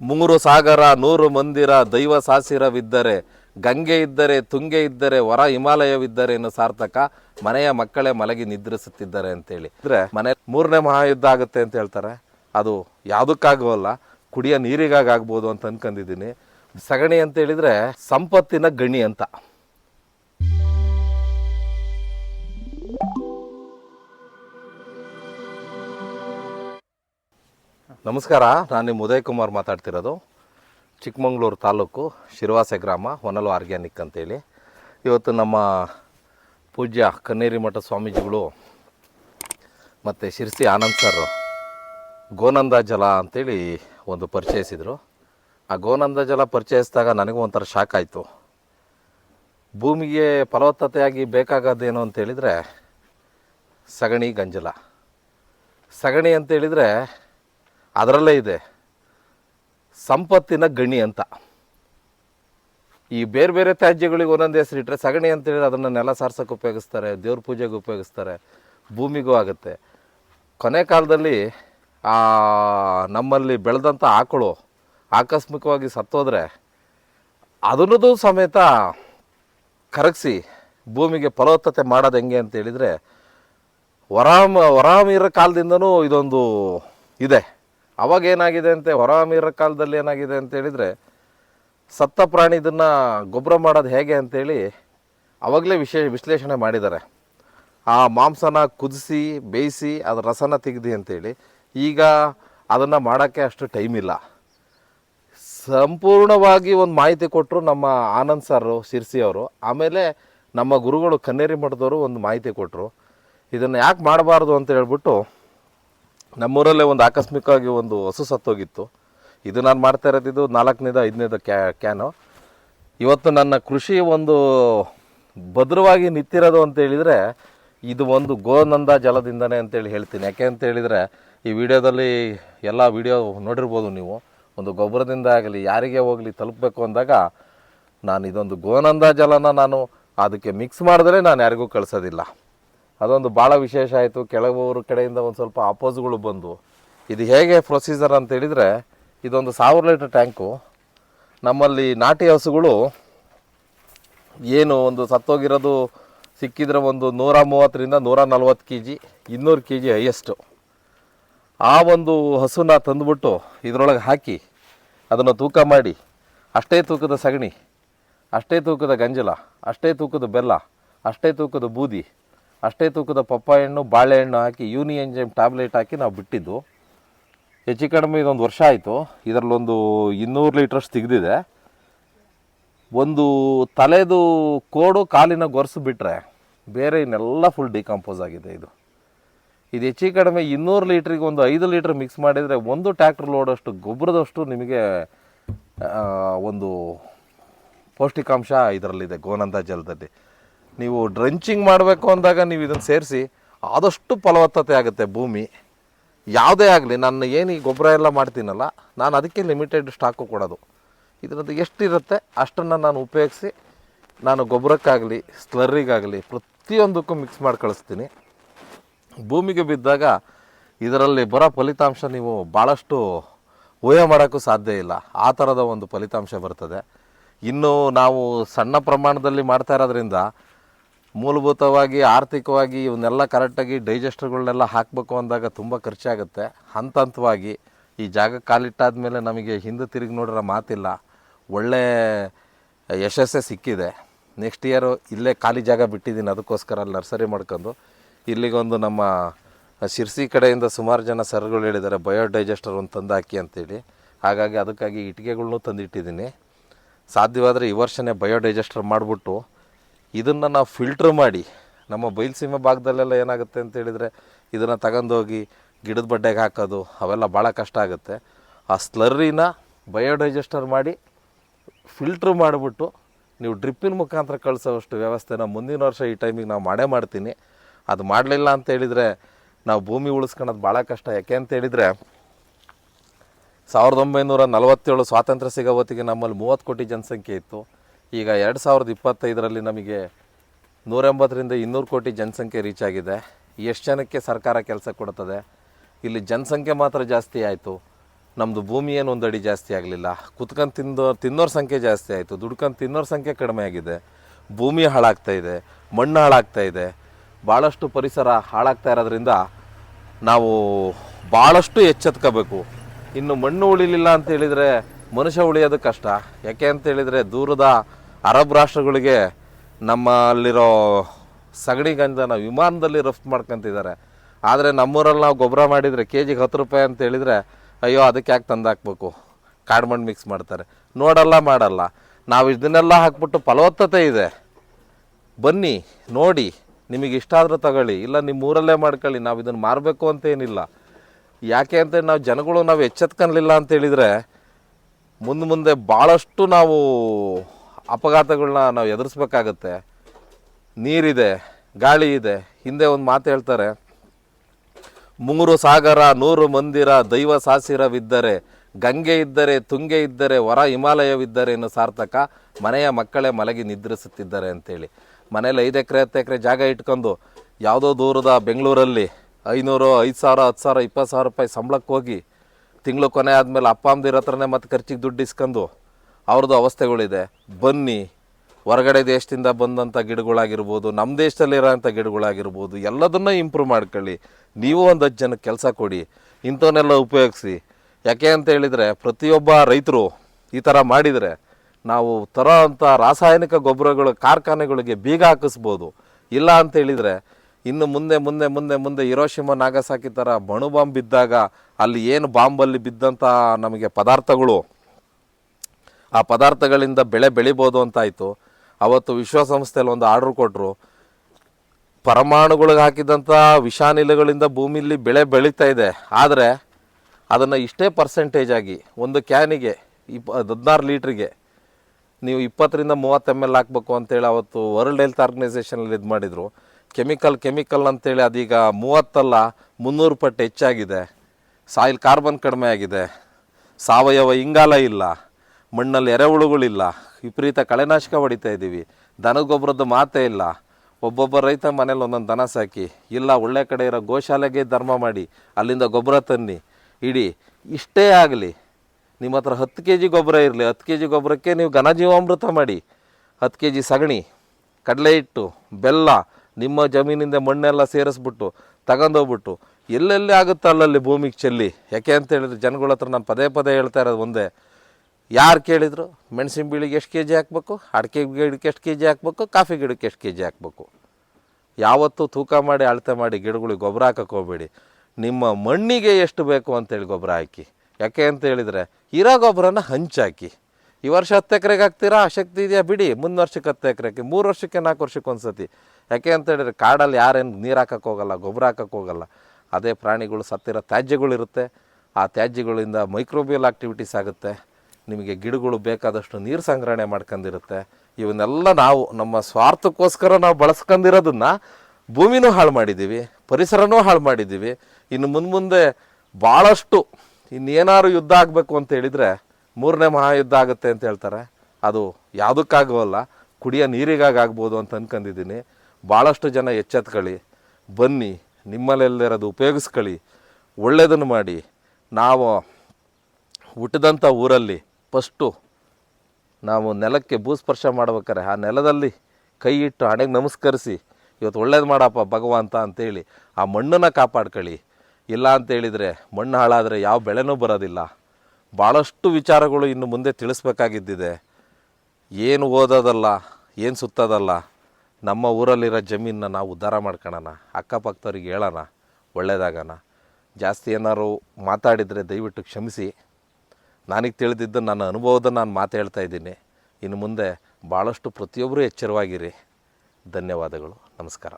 ಮೂರು ಸಾಗರ, ನೂರು ಮಂದಿರ ದೈವ ಸಾಸಿರವಿದ್ದರೆ, ಗಂಗೆ ಇದ್ದರೆ, ತುಂಗೆ ಇದ್ದರೆ ಹೊರ ಹಿಮಾಲಯವಿದ್ದರೆ ಎನ್ನು ಸಾರ್ಥಕ. ಮನೆಯ ಮಕ್ಕಳೇ ಮಲಗಿ ನಿದ್ರಿಸುತ್ತಿದ್ದಾರೆ ಅಂತೇಳಿ. ಅಂದ್ರೆ ಮನೆ ಮೂರನೇ ಮಹಾಯುದ್ಧ ಆಗುತ್ತೆ ಅಂತ ಹೇಳ್ತಾರೆ. ಅದು ಯಾವುದಕ್ಕಾಗೋಲ್ಲ ಕುಡಿಯೋ ನೀರಿಗಾಗಿ ಆಗ್ಬೋದು ಅಂತ ಅನ್ಕೊಂಡಿದ್ದೀನಿ ಸಗಣಿ ಅಂತ ಹೇಳಿದ್ರೆ ಸಂಪತ್ತಿನ ಗಣಿ ಅಂತ. ನಮಸ್ಕಾರ, ನಾನು ನಿಮ್ಮ ಉದಯ್ ಕುಮಾರ್ ಮಾತಾಡ್ತಿರೋದು. ಚಿಕ್ಕಮಂಗ್ಳೂರು ತಾಲೂಕು, ಶಿರವಾಸೆ ಗ್ರಾಮ, ಹೊನಲು ಆರ್ಗ್ಯಾನಿಕ್ ಅಂತೇಳಿ. ಇವತ್ತು ನಮ್ಮ ಪೂಜ್ಯ ಕನ್ನೇರಿ ಮಠ ಸ್ವಾಮೀಜಿಗಳು ಮತ್ತು ಶಿರ್ಸಿ ಆನಂದ್ ಸರ್ ಗೋನಂದ ಜಲ ಅಂತೇಳಿ ಒಂದು ಪರಿಚಯಿಸಿದರು. ಆ ಗೋನಂದ ಜಲ ಪರಿಚಯಿಸಿದಾಗ ನನಗೂ ಒಂಥರ ಶಾಕ್ ಆಯಿತು. ಭೂಮಿಗೆ ಫಲವತ್ತತೆಯಾಗಿ ಬೇಕಾಗೋದೇನು ಅಂತೇಳಿದರೆ ಸಗಣಿ, ಗಂಜಲ. ಸಗಣಿ ಅಂತೇಳಿದರೆ ಅದರಲ್ಲೇ ಇದೆ. ಸಂಪತ್ತಿನ ಗಣಿ ಅಂತ. ಈ ಬೇರೆ ಬೇರೆ ತ್ಯಾಜ್ಯಗಳಿಗೆ ಒಂದೊಂದು ಹೆಸರು ಇಟ್ಟರೆ ಸಗಣಿ ಅಂತೇಳಿ ಅದನ್ನು ನೆಲ ಸಾರ್ಸೋಕೆ ಉಪಯೋಗಿಸ್ತಾರೆ, ದೇವ್ರ ಪೂಜೆಗೆ ಉಪಯೋಗಿಸ್ತಾರೆ, ಭೂಮಿಗೂ ಆಗುತ್ತೆ. ಕೊನೆ ಕಾಲದಲ್ಲಿ ನಮ್ಮಲ್ಲಿ ಬೆಳೆದಂಥ ಆಕಳು ಆಕಸ್ಮಿಕವಾಗಿ ಸತ್ತೋದ್ರೆ ಅದನ್ನದು ಸಮೇತ ಕರಗಿಸಿ ಭೂಮಿಗೆ ಫಲವತ್ತತೆ ಮಾಡೋದು ಹೆಂಗೆ ಅಂತ ವರಾಮ ವರಾಮ ಇರೋ ಕಾಲದಿಂದನೂ ಇದೊಂದು ಇದೆ. ಅವಾಗ ಏನಾಗಿದೆ ಅಂತೆ ಹೊರಾಮೀರ ಕಾಲದಲ್ಲಿ ಏನಾಗಿದೆ ಅಂತ ಹೇಳಿದರೆ, ಸತ್ತ ಪ್ರಾಣಿ ಇದನ್ನು ಗೊಬ್ಬರ ಮಾಡೋದು ಹೇಗೆ ಅಂತೇಳಿ ಅವಾಗಲೇ ವಿಶೇಷ ವಿಶ್ಲೇಷಣೆ ಮಾಡಿದ್ದಾರೆ. ಆ ಮಾಂಸನ ಕುದಿಸಿ, ಬೇಯಿಸಿ, ಅದರ ರಸನ ತೆಗ್ದು ಅಂತೇಳಿ ಈಗ ಅದನ್ನು ಮಾಡೋಕ್ಕೆ ಅಷ್ಟು ಟೈಮ್ ಇಲ್ಲ. ಸಂಪೂರ್ಣವಾಗಿ ಒಂದು ಮಾಹಿತಿ ಕೊಟ್ಟರು ನಮ್ಮ ಆನಂದ್ ಸರ್ ಶಿರ್ಸಿ ಅವರು. ಆಮೇಲೆ ನಮ್ಮ ಗುರುಗಳು ಕನ್ನೇರಿ ಮಠದವರು ಒಂದು ಮಾಹಿತಿ ಕೊಟ್ಟರು ಇದನ್ನು ಯಾಕೆ ಮಾಡಬಾರ್ದು ಅಂತ ಹೇಳ್ಬಿಟ್ಟು ನಮ್ಮೂರಲ್ಲೇ ಒಂದು ಆಕಸ್ಮಿಕವಾಗಿ ಒಂದು ಹಸು ಸತ್ತೋಗಿತ್ತು. ಇದು ನಾನು ಮಾಡ್ತಾ ಇರೋದಿದ್ದು ನಾಲ್ಕನೇದ ಐದನೇದ ಕ್ಯಾ, ಕ್ಯಾನು. ಇವತ್ತು ನನ್ನ ಕೃಷಿ ಒಂದು ಭದ್ರವಾಗಿ ನಿಂತಿರೋದು ಅಂತ ಹೇಳಿದರೆ ಇದು ಒಂದು ಗೋನಂದ ಜಲದಿಂದನೇ ಅಂತೇಳಿ ಹೇಳ್ತೀನಿ. ಯಾಕೆ ಅಂತ ಹೇಳಿದರೆ ಈ ವಿಡಿಯೋದಲ್ಲಿ ಎಲ್ಲ ವಿಡಿಯೋ ನೋಡಿರ್ಬೋದು ನೀವು. ಒಂದು ಗೊಬ್ಬರದಿಂದ ಆಗಲಿ, ಯಾರಿಗೆ ಹೋಗಲಿ ತಲುಪಬೇಕು ಅಂದಾಗ ನಾನು ಇದೊಂದು ಗೋನಂದ ಜಲನ ನಾನು ಅದಕ್ಕೆ ಮಿಕ್ಸ್ ಮಾಡಿದ್ರೆ ನಾನು ಯಾರಿಗೂ ಕಳಿಸೋದಿಲ್ಲ. ಅದೊಂದು ಭಾಳ ವಿಶೇಷ ಆಯಿತು. ಕೆಲವರು ಕಡೆಯಿಂದ ಒಂದು ಸ್ವಲ್ಪ ಅಪೋಸ್ಗಳು ಬಂದು ಇದು ಹೇಗೆ ಪ್ರೊಸೀಜರ್ ಅಂತ ಹೇಳಿದರೆ, ಇದೊಂದು ಸಾವಿರ ಲೀಟರ್ ಟ್ಯಾಂಕು. ನಮ್ಮಲ್ಲಿ ನಾಟಿ ಹಸುಗಳು ಏನು ಒಂದು ಸತ್ತೋಗಿರೋದು ಸಿಕ್ಕಿದ್ರೆ ಒಂದು ನೂರ ಮೂವತ್ತರಿಂದ ನೂರ ನಲ್ವತ್ತು ಕೆ ಜಿ ಇನ್ನೂರು ಕೆ ಜಿ ಹೈಯೆಸ್ಟು. ಆ ಒಂದು ಹಸುನ ತಂದುಬಿಟ್ಟು ಇದರೊಳಗೆ ಹಾಕಿ ಅದನ್ನು ತೂಕ ಮಾಡಿ, ಅಷ್ಟೇ ತೂಕದ ಸಗಣಿ, ಅಷ್ಟೇ ತೂಕದ ಗಂಜಲ, ಅಷ್ಟೇ ತೂಕದ ಬೆಲ್ಲ, ಅಷ್ಟೇ ತೂಕದ ಬೂದಿ ಅಷ್ಟೇ ತೂಕದ ಪಪ್ಪಾಯಣ್ಣು ಬಾಳೆಹಣ್ಣು ಹಾಕಿ, ಯೂನಿ ಜೈಮ್ ಟ್ಯಾಬ್ಲೆಟ್ ಹಾಕಿ ನಾವು ಬಿಟ್ಟಿದ್ದು. ಹೆಚ್ಚು ಕಡಿಮೆ ಇದೊಂದು ವರ್ಷ ಆಯಿತು. ಇದರಲ್ಲೊಂದು ಇನ್ನೂರು ಲೀಟ್ರಷ್ಟು ತೆಗೆದಿದೆ. ಒಂದು ತಲೆದು ಕೋಡು, ಕಾಲಿನ ಗೊರೆಸು ಬಿಟ್ಟರೆ ಬೇರೆ ಇನ್ನೆಲ್ಲ ಫುಲ್ ಡಿಕಂಪೋಸ್ ಆಗಿದೆ ಇದು. ಇದು ಹೆಚ್ಚು ಕಡಿಮೆ ಇನ್ನೂರು ಲೀಟ್ರಿಗೆ ಒಂದು ಐದು ಲೀಟ್ರ್ ಮಿಕ್ಸ್ ಮಾಡಿದರೆ ಒಂದು ಟ್ಯಾಕ್ಟ್ರ್ ಲೋಡಷ್ಟು ಗೊಬ್ಬರದಷ್ಟು ನಿಮಗೆ ಒಂದು ಪೌಷ್ಟಿಕಾಂಶ ಇದರಲ್ಲಿದೆ ಗೋನಂದ ಜಲದಲ್ಲಿ. ನೀವು ಡ್ರೆಂಚಿಂಗ್ ಮಾಡಬೇಕು ಅಂದಾಗ ನೀವು ಇದನ್ನು ಸೇರಿಸಿ ಆದಷ್ಟು ಫಲವತ್ತತೆ ಆಗುತ್ತೆ ಭೂಮಿ. ಯಾವುದೇ ಆಗಲಿ, ನಾನು ಏನು ಈ ಗೊಬ್ಬರ ಎಲ್ಲ ಮಾಡ್ತೀನಲ್ಲ, ನಾನು ಅದಕ್ಕೆ ಲಿಮಿಟೆಡ್ ಸ್ಟಾಕು ಕೊಡೋದು. ಇದರದ್ದು ಎಷ್ಟಿರುತ್ತೆ, ಅಷ್ಟನ್ನು ನಾನು ಉಪಯೋಗಿಸಿ ನಾನು ಗೊಬ್ಬರಕ್ಕಾಗಲಿ ಸ್ಲರ್ರಿಗಾಗಲಿ ಪ್ರತಿಯೊಂದಕ್ಕೂ ಮಿಕ್ಸ್ ಮಾಡಿ ಕಳಿಸ್ತೀನಿ. ಭೂಮಿಗೆ ಬಿದ್ದಾಗ ಇದರಲ್ಲಿ ಬರೋ ಫಲಿತಾಂಶ ನೀವು ಭಾಳಷ್ಟು ಊಹೆ ಮಾಡೋಕ್ಕೂ ಸಾಧ್ಯ ಇಲ್ಲ. ಆ ಥರದ ಒಂದು ಫಲಿತಾಂಶ ಬರ್ತದೆ. ಇನ್ನು ನಾವು ಸಣ್ಣ ಪ್ರಮಾಣದಲ್ಲಿ ಮಾಡ್ತಾ ಇರೋದ್ರಿಂದ ಮೂಲಭೂತವಾಗಿ, ಆರ್ಥಿಕವಾಗಿ ಇವನ್ನೆಲ್ಲ ಕರೆಕ್ಟಾಗಿ ಡೈಜೆಸ್ಟರ್ಗಳನ್ನೆಲ್ಲ ಹಾಕಬೇಕು ಅಂದಾಗ ತುಂಬ ಖರ್ಚಾಗುತ್ತೆ. ಹಂತ ಹಂತವಾಗಿ ಈ ಜಾಗ ಕಾಲಿಟ್ಟಾದ ಮೇಲೆ ನಮಗೆ ಹಿಂದೆ ತಿರುಗಿ ನೋಡಿರೋ ಮಾತಿಲ್ಲ. ಒಳ್ಳೆ ಯಶಸ್ಸೇ ಸಿಕ್ಕಿದೆ. ನೆಕ್ಸ್ಟ್ ಇಯರು ಇಲ್ಲೇ ಖಾಲಿ ಜಾಗ ಬಿಟ್ಟಿದ್ದೀನಿ. ಅದಕ್ಕೋಸ್ಕರ ಅಲ್ಲಿ ನರ್ಸರಿ ಮಾಡ್ಕೊಂಡು ಇಲ್ಲಿಗೊಂದು ನಮ್ಮ ಶಿರ್ಸಿ ಕಡೆಯಿಂದ ಸುಮಾರು ಜನ ಸರ್ಗಳು ಹೇಳಿದ್ದಾರೆ, ಬಯೋಡೈಜೆಸ್ಟರ್ ಒಂದು ತಂದು ಹಾಕಿ ಅಂತೇಳಿ. ಹಾಗಾಗಿ ಅದಕ್ಕಾಗಿ ಇಟ್ಟಿಗೆಗಳ್ನೂ ತಂದಿಟ್ಟಿದ್ದೀನಿ. ಸಾಧ್ಯವಾದರೆ ಈ ವರ್ಷನೇ ಬಯೋಡೈಜೆಸ್ಟರ್ ಮಾಡಿಬಿಟ್ಟು ಇದನ್ನು ನಾವು ಫಿಲ್ಟ್ರ್ ಮಾಡಿ, ನಮ್ಮ ಬಯಲುಸೀಮೆ ಭಾಗದಲ್ಲೆಲ್ಲ ಏನಾಗುತ್ತೆ ಅಂತ ಹೇಳಿದರೆ, ಇದನ್ನು ತಗೊಂಡೋಗಿ ಗಿಡದ ಬಡ್ಡೆಗೆ ಹಾಕೋದು, ಅವೆಲ್ಲ ಭಾಳ ಕಷ್ಟ ಆಗುತ್ತೆ. ಆ ಸ್ಲರ್ರಿನ ಬಯೋಡೈಜೆಸ್ಟರ್ ಮಾಡಿ ಫಿಲ್ಟ್ರ್ ಮಾಡಿಬಿಟ್ಟು, ನೀವು ಡ್ರಿಪ್ಪಿನ ಮುಖಾಂತರ ಕಳಿಸೋವಷ್ಟು ವ್ಯವಸ್ಥೆನ ಮುಂದಿನ ವರ್ಷ ಈ ಟೈಮಿಗೆ ನಾವು ಮಾಡೇ ಮಾಡ್ತೀನಿ. ಅದು ಮಾಡಲಿಲ್ಲ ಅಂತ ಹೇಳಿದರೆ ನಾವು ಭೂಮಿ ಉಳಿಸ್ಕೊಳೋದು ಭಾಳ ಕಷ್ಟ. ಯಾಕೆ ಅಂತ ಹೇಳಿದರೆ, ಸಾವಿರದ ಒಂಬೈನೂರ ನಲವತ್ತೇಳು ಸ್ವಾತಂತ್ರ್ಯ ಸಿಗೋ ಹೊತ್ತಿಗೆ ನಮ್ಮಲ್ಲಿ ಮೂವತ್ತು ಕೋಟಿ ಜನಸಂಖ್ಯೆ ಇತ್ತು. ಈಗ ಎರಡು ಸಾವಿರದ ಇಪ್ಪತ್ತೈದರಲ್ಲಿ ನಮಗೆ ನೂರೆಂಬತ್ತರಿಂದ ಇನ್ನೂರು ಕೋಟಿ ಜನಸಂಖ್ಯೆ ರೀಚ್ ಆಗಿದೆ. ಎಷ್ಟು ಜನಕ್ಕೆ ಸರ್ಕಾರ ಕೆಲಸ ಕೊಡ್ತದೆ? ಇಲ್ಲಿ ಜನಸಂಖ್ಯೆ ಮಾತ್ರ ಜಾಸ್ತಿ ಆಯಿತು. ನಮ್ಮದು ಭೂಮಿ ಏನು ಒಂದು ಅಡಿ ಜಾಸ್ತಿ ಆಗಲಿಲ್ಲ. ಕುತ್ಕೊಂಡು ತಿಂದೋ, ತಿನ್ನೋರ ಸಂಖ್ಯೆ ಜಾಸ್ತಿ ಆಯಿತು. ದುಡ್ಕೊಂಡು ತಿನ್ನೋರ ಸಂಖ್ಯೆ ಕಡಿಮೆ ಆಗಿದೆ. ಭೂಮಿ ಹಾಳಾಗ್ತಾ ಇದೆ. ಮಣ್ಣು ಹಾಳಾಗ್ತಾ ಇದೆ. ಭಾಳಷ್ಟು ಪರಿಸರ ಹಾಳಾಗ್ತಾ ಇರೋದ್ರಿಂದ ನಾವು ಭಾಳಷ್ಟು ಎಚ್ಚೆತ್ಕೋಬೇಕು. ಇನ್ನು ಮಣ್ಣು ಉಳಿಲಿಲ್ಲ ಅಂತ ಹೇಳಿದರೆ ಮನುಷ್ಯ ಉಳಿಯೋದು ಕಷ್ಟ. ಯಾಕೆ ಅಂತ ಹೇಳಿದರೆ ದೂರದ ಅರಬ್ ರಾಷ್ಟ್ರಗಳಿಗೆ ನಮ್ಮಲ್ಲಿರೋ ಸಗಣಿ ಗಂಜನ ವಿಮಾನದಲ್ಲಿ ರಫ್ತು ಮಾಡ್ಕೊತಿದ್ದಾರೆ. ಆದರೆ ನಮ್ಮೂರಲ್ಲಿ ನಾವು ಗೊಬ್ಬರ ಮಾಡಿದರೆ ಕೆ ಜಿಗೆ ಹತ್ತು ರೂಪಾಯಿ ಅಂತ ಹೇಳಿದರೆ, ಅಯ್ಯೋ, ಅದಕ್ಕೆ ಯಾಕೆ ತಂದು ಹಾಕ್ಬೇಕು ಕಾಡು ಮಣ್ಣು ಮಿಕ್ಸ್ ಮಾಡ್ತಾರೆ. ನೋಡಲ್ಲ, ಮಾಡಲ್ಲ. ನಾವು ಇದನ್ನೆಲ್ಲ ಹಾಕ್ಬಿಟ್ಟು ಫಲವತ್ತತೆ ಇದೆ. ಬನ್ನಿ, ನೋಡಿ. ನಿಮಗೆ ಇಷ್ಟ ಆದರೂ ತಗೊಳ್ಳಿ. ಇಲ್ಲ ನಿಮ್ಮ ಊರಲ್ಲೇ ಮಾಡ್ಕೊಳ್ಳಿ. ನಾವು ಇದನ್ನು ಮಾರಬೇಕು ಅಂತ ಏನಿಲ್ಲ. ಯಾಕೆ ಅಂತ ನಾವು ಜನಗಳು ನಾವು ಎಚ್ಚೆತ್ಕೊಳ್ಲಿಲ್ಲ ಅಂತ ಹೇಳಿದರೆ, ಮುಂದೆ ಮುಂದೆ ಭಾಳಷ್ಟು ನಾವು ಅಪಘಾತಗಳನ್ನ ನಾವು ಎದುರಿಸ್ಬೇಕಾಗತ್ತೆ. ನೀರಿದೆ, ಗಾಳಿ ಇದೆ. ಹಿಂದೆ ಒಂದು ಮಾತು ಹೇಳ್ತಾರೆ, ಮೂರು ಸಾಗರ, ನೂರು ಮಂದಿರ, ದೈವ ಸಾಸಿರವಿದ್ದರೆ, ಗಂಗೆ ಇದ್ದರೆ, ತುಂಗೆ ಇದ್ದರೆ, ವರ ಹಿಮಾಲಯವಿದ್ದರೆ ಎನ್ನು ಸಾರ್ಥಕ ಮನೆಯ ಮಕ್ಕಳೇ ಮಲಗಿ ನಿದ್ರಿಸುತ್ತಿದ್ದಾರೆ ಅಂತೇಳಿ. ಮನೇಲಿ ಐದು ಎಕರೆ, ಹತ್ತು ಎಕರೆ ಜಾಗ ಇಟ್ಕೊಂಡು ಯಾವುದೋ ದೂರದ ಬೆಂಗಳೂರಲ್ಲಿ ಐನೂರು, ಐದು ಸಾವಿರ, ಹತ್ತು ಸಾವಿರ, ಇಪ್ಪತ್ತು ಸಾವಿರ ರೂಪಾಯಿ ಸಂಬಳಕ್ಕೆ ಹೋಗಿ ತಿಂಗಳು ಕೊನೆ ಆದಮೇಲೆ ಅಪ್ಪ ಅಮ್ಮದಿರ ಹತ್ರನೇ ಮತ್ತೆ ಖರ್ಚಿಗೆ ದುಡ್ಡು ಇಸ್ಕೊಂಡು ಅವ್ರದ್ದು ಅವಸ್ಥೆಗಳಿದೆ. ಬನ್ನಿ. ಹೊರಗಡೆ ದೇಶದಿಂದ ಬಂದಂಥ ಗಿಡಗಳಾಗಿರ್ಬೋದು ನಮ್ಮ ದೇಶದಲ್ಲಿರೋಂಥ ಗಿಡಗಳಾಗಿರ್ಬೋದು, ಎಲ್ಲದನ್ನ ಇಂಪ್ರೂವ್ ಮಾಡ್ಕೊಳ್ಳಿ. ನೀವು ಒಂದು ಹತ್ತು ಜನಕ್ಕೆ ಕೆಲಸ ಕೊಡಿ. ಇಂಥವನ್ನೆಲ್ಲ ಉಪಯೋಗಿಸಿ. ಯಾಕೆ ಅಂತ ಹೇಳಿದರೆ, ಪ್ರತಿಯೊಬ್ಬ ರೈತರು ಈ ಥರ ಮಾಡಿದರೆ, ನಾವು ತರೋ ಅಂಥ ರಾಸಾಯನಿಕ ಗೊಬ್ಬರಗಳು ಕಾರ್ಖಾನೆಗಳಿಗೆ ಬೀಗ ಹಾಕಿಸ್ಬೋದು. ಇಲ್ಲ ಅಂತ ಹೇಳಿದರೆ, ಇನ್ನು ಮುಂದೆ ಮುಂದೆ ಮುಂದೆ ಮುಂದೆ ಇರೋಶಿಮ ನಾಗಸಾಕಿ ಥರ ಬಣು ಬಾಂಬ್ ಬಿದ್ದಾಗ ಅಲ್ಲಿ ಏನು ಬಾಂಬಲ್ಲಿ ಬಿದ್ದಂಥ ನಮಗೆ ಪದಾರ್ಥಗಳು ಆ ಪದಾರ್ಥಗಳಿಂದ ಬೆಳೆ ಬೆಳಿಬೋದು ಅಂತಾಯಿತು. ಅವತ್ತು ವಿಶ್ವಸಂಸ್ಥೆಯಲ್ಲಿ ಒಂದು ಆರ್ಡ್ರ್ ಕೊಟ್ಟರು ಪರಮಾಣುಗಳಿಗೆ ಹಾಕಿದಂಥ ವಿಷಾನಿಲಗಳಿಂದ ಭೂಮಿಲಿ ಬೆಳೆ ಬೆಳೀತಾ ಇದೆ. ಆದರೆ ಅದನ್ನು ಇಷ್ಟೇ ಪರ್ಸೆಂಟೇಜ್ ಆಗಿ ಒಂದು ಕ್ಯಾನಿಗೆ ಇಪ್ ಹದಿನಾರು ಲೀಟ್ರಿಗೆ ನೀವು ಇಪ್ಪತ್ತರಿಂದ ಮೂವತ್ತು ಎಂ ಎಲ್ ಹಾಕಬೇಕು ಅಂತೇಳಿ ಅವತ್ತು ವರ್ಲ್ಡ್ ಹೆಲ್ತ್ ಆರ್ಗನೈಸೇಷನಲ್ಲಿ ಇದು ಮಾಡಿದರು. ಕೆಮಿಕಲ್ ಕೆಮಿಕಲ್ ಅಂತೇಳಿ ಅದೀಗ ಮೂವತ್ತಲ್ಲ ಮುನ್ನೂರು ಪಟ್ಟು ಹೆಚ್ಚಾಗಿದೆ. ಸಾಯಿಲ್ ಕಾರ್ಬನ್ ಕಡಿಮೆ ಆಗಿದೆ. ಸಾವಯವ ಇಂಗಾಲ ಇಲ್ಲ. ಮಣ್ಣಲ್ಲಿ ಎರೆಹುಳುಗಳಿಲ್ಲ. ವಿಪರೀತ ಕಳೆನಾಶಕ ಹೊಡಿತಾ ಇದ್ದೀವಿ. ದನದ ಗೊಬ್ಬರದ ಮಾತೇ ಇಲ್ಲ. ಒಬ್ಬೊಬ್ಬ ರೈತ ಮನೇಲಿ ಒಂದೊಂದು ದನ ಸಾಕಿ. ಇಲ್ಲ, ಒಳ್ಳೆ ಕಡೆ ಇರೋ ಗೋಶಾಲೆಗೆ ಧರ್ಮ ಮಾಡಿ, ಅಲ್ಲಿಂದ ಗೊಬ್ಬರ ತನ್ನಿ. ಇಡಿ ಇಷ್ಟೇ ಆಗಲಿ. ನಿಮ್ಮ ಹತ್ರ ಹತ್ತು ಕೆ ಜಿ ಗೊಬ್ಬರ ಇರಲಿ. ಹತ್ತು ಕೆ ಜಿ ಗೊಬ್ಬರಕ್ಕೆ ನೀವು ಘನಜೀವಾಮೃತ ಮಾಡಿ. ಹತ್ತು ಕೆ ಜಿ ಸಗಣಿ, ಕಡಲೆ ಹಿಟ್ಟು, ಬೆಲ್ಲ, ನಿಮ್ಮ ಜಮೀನಿಂದ ಮಣ್ಣೆಲ್ಲ ಸೇರಿಸ್ಬಿಟ್ಟು, ತಗೊಂಡೋಗ್ಬಿಟ್ಟು, ಎಲ್ಲೆಲ್ಲಿ ಆಗುತ್ತೋ ಅಲ್ಲಲ್ಲಿ ಭೂಮಿಗೆ ಚೆಲ್ಲಿ. ಯಾಕೆ ಅಂತ ಹೇಳಿದ್ರೆ ಜನಗಳ ಹತ್ರ ನಾನು ಪದೇ ಪದೇ ಹೇಳ್ತಾ ಇರೋದು ಒಂದೇ. ಯಾರು ಕೇಳಿದರು? ಮೆಣಸಿನ ಬೀಳಿಗೆ ಎಷ್ಟು ಕೆ ಜಿ ಹಾಕ್ಬೇಕು? ಅಡಿಕೆ ಗಿಡಕ್ಕೆ ಎಷ್ಟು ಕೆ ಜಿ ಹಾಕ್ಬೇಕು? ಕಾಫಿ ಗಿಡಕ್ಕೆ ಎಷ್ಟು ಕೆ ಜಿ ಹಾಕ್ಬೇಕು? ಯಾವತ್ತೂ ತೂಕ ಮಾಡಿ, ಅಳತೆ ಮಾಡಿ ಗಿಡಗಳಿಗೆ ಗೊಬ್ಬರ ಹಾಕಕ್ಕೆ ಹೋಗಬೇಡಿ. ನಿಮ್ಮ ಮಣ್ಣಿಗೆ ಎಷ್ಟು ಬೇಕು ಅಂತೇಳಿ ಗೊಬ್ಬರ ಹಾಕಿ. ಯಾಕೆ ಅಂತ ಹೇಳಿದರೆ, ಇರೋ ಗೊಬ್ಬರನ ಹಂಚಾಕಿ. ಈ ವರ್ಷ ಹತ್ತು ಎಕರೆಗೆ ಹಾಕ್ತೀರಾ? ಶಕ್ತಿ ಇದೆಯಾ? ಬಿಡಿ. ಮುಂದಿನ ವರ್ಷಕ್ಕೆ ಹತ್ತು ಎಕರೆಗೆ, ಮೂರು ವರ್ಷಕ್ಕೆ ನಾಲ್ಕು ವರ್ಷಕ್ಕೆ ಒಂದು ಸತಿ ಯಾಕೆ ಅಂತ ಹೇಳಿದ್ರೆ, ಕಾಡಲ್ಲಿ ಯಾರೇನು ನೀರು ಹಾಕಕ್ಕೆ ಹೋಗಲ್ಲ, ಗೊಬ್ಬರ ಹಾಕಕ್ಕೆ ಹೋಗಲ್ಲ. ಅದೇ ಪ್ರಾಣಿಗಳು ಸತ್ತಿರೋ ತ್ಯಾಜ್ಯಗಳಿರುತ್ತೆ. ಆ ತ್ಯಾಜ್ಯಗಳಿಂದ ಮೈಕ್ರೋಬಿಯಲ್ ಆಕ್ಟಿವಿಟೀಸ್ ಆಗುತ್ತೆ. ನಿಮಗೆ ಗಿಡಗಳು ಬೇಕಾದಷ್ಟು ನೀರು ಸಂಗ್ರಹಣೆ ಮಾಡ್ಕೊಂಡಿರುತ್ತೆ ಇವನ್ನೆಲ್ಲ ನಾವು ನಮ್ಮ ಸ್ವಾರ್ಥಕ್ಕೋಸ್ಕರ ನಾವು ಬಳಸ್ಕೊಂಡಿರೋದನ್ನು ಭೂಮಿನೂ ಹಾಳು ಮಾಡಿದ್ದೀವಿ ಪರಿಸರನೂ ಹಾಳು ಮಾಡಿದ್ದೀವಿ ಇನ್ನು ಮುಂದೆ ಮುಂದೆ ಭಾಳಷ್ಟು ಇನ್ನೇನಾದ್ರು ಯುದ್ಧ ಆಗಬೇಕು ಅಂತ ಹೇಳಿದರೆ ಮೂರನೇ ಮಹಾಯುದ್ಧ ಆಗುತ್ತೆ ಅಂತ ಹೇಳ್ತಾರೆ. ಅದು ಯಾವುದಕ್ಕಾಗೋಲ್ಲ ಕುಡಿಯೋ ನೀರಿಗಾಗಿ ಆಗ್ಬೋದು ಅಂತ ಅಂದ್ಕೊಂಡಿದ್ದೀನಿ ಭಾಳಷ್ಟು ಜನ ಎಚ್ಚೆತ್ಕೊಳ್ಳಿ ಬನ್ನಿ, ನಿಮ್ಮಲ್ಲೆಲ್ಲರದು ಉಪಯೋಗಿಸ್ಕೊಳ್ಳಿ ಒಳ್ಳೆಯದನ್ನು ಮಾಡಿ. ನಾವು ಹುಟ್ಟಿದಂಥ ಊರಲ್ಲಿ ಫಸ್ಟು ನಾವು ನೆಲಕ್ಕೆ ಭೂಸ್ಪರ್ಶ ಮಾಡ್ಬೇಕಾರೆ ಆ ನೆಲದಲ್ಲಿ ಕೈ ಇಟ್ಟು ಹಣೆಗೆ ನಮಸ್ಕರಿಸಿ, ಇವತ್ತು ಒಳ್ಳೇದು ಮಾಡಪ್ಪ ಭಗವಂತ ಅಂತೇಳಿ ಆ ಮಣ್ಣನ್ನು ಕಾಪಾಡ್ಕೊಳ್ಳಿ. ಇಲ್ಲ ಅಂತೇಳಿದರೆ ಮಣ್ಣು ಹಾಳಾದರೆ ಯಾವ ಬೆಳೆನೂ ಬರೋದಿಲ್ಲ. ಭಾಳಷ್ಟು ವಿಚಾರಗಳು ಇನ್ನು ಮುಂದೆ ತಿಳಿಸ್ಬೇಕಾಗಿದ್ದಿದೆ. ಏನು ಓದೋದಲ್ಲ, ಏನು ಸುತ್ತೋದಲ್ಲ, ನಮ್ಮ ಊರಲ್ಲಿರೋ ಜಮೀನನ್ನ ನಾವು ಉದ್ಧಾರ ಮಾಡ್ಕೊಳ್ಳೋಣ ಅಕ್ಕಪಕ್ಕದವ್ರಿಗೆ ಹೇಳೋಣ, ಒಳ್ಳೇದಾಗಣ. ಜಾಸ್ತಿ ಏನಾದ್ರು ಮಾತಾಡಿದರೆ ದಯವಿಟ್ಟು ಕ್ಷಮಿಸಿ. ನನಗೆ ತಿಳಿದಿದ್ದ ನನ್ನ ಅನುಭವದ ನಾನು ಮಾತು ಹೇಳ್ತಾ ಇದ್ದೀನಿ. ಇನ್ನು ಮುಂದೆ ಭಾಳಷ್ಟು ಪ್ರತಿಯೊಬ್ಬರೂ ಎಚ್ಚರವಾಗಿರಿ. ಧನ್ಯವಾದಗಳು. ನಮಸ್ಕಾರ.